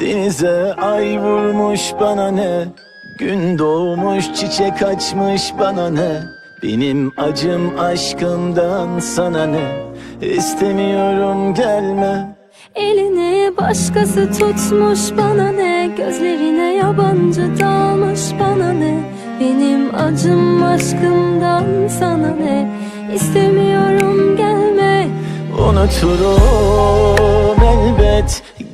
Denize ay vurmuş bana ne? Gün doğmuş çiçek açmış bana ne? Benim acım aşkımdan sana ne? İstemiyorum gelme. Elini başkası tutmuş bana ne? Gözlerine yabancı dalmış bana ne? Benim acım aşkımdan sana ne? İstemiyorum gelme. Unuturum elbet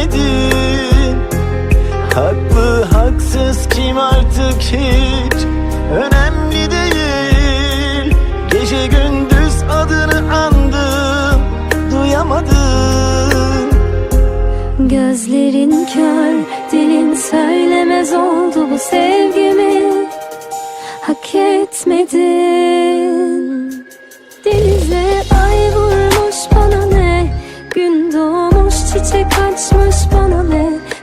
Göremedim Haklı haksız kim artık hiç? Önemli değil. Gece gündüz adını andım Duyamadım Gözlerin kör, dilin söylemez oldu bu sevgimi. Hak etmedin. Denize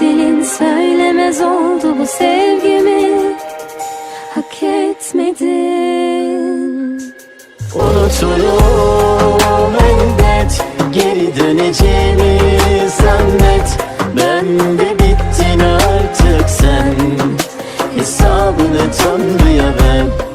Dilin söylemez oldu bu sevgimi. Hak etmedin. Unuturum elbet Geri döneceğimi zannet. Ben de bittin artık sen. Hesabını Tanrı'ya ver.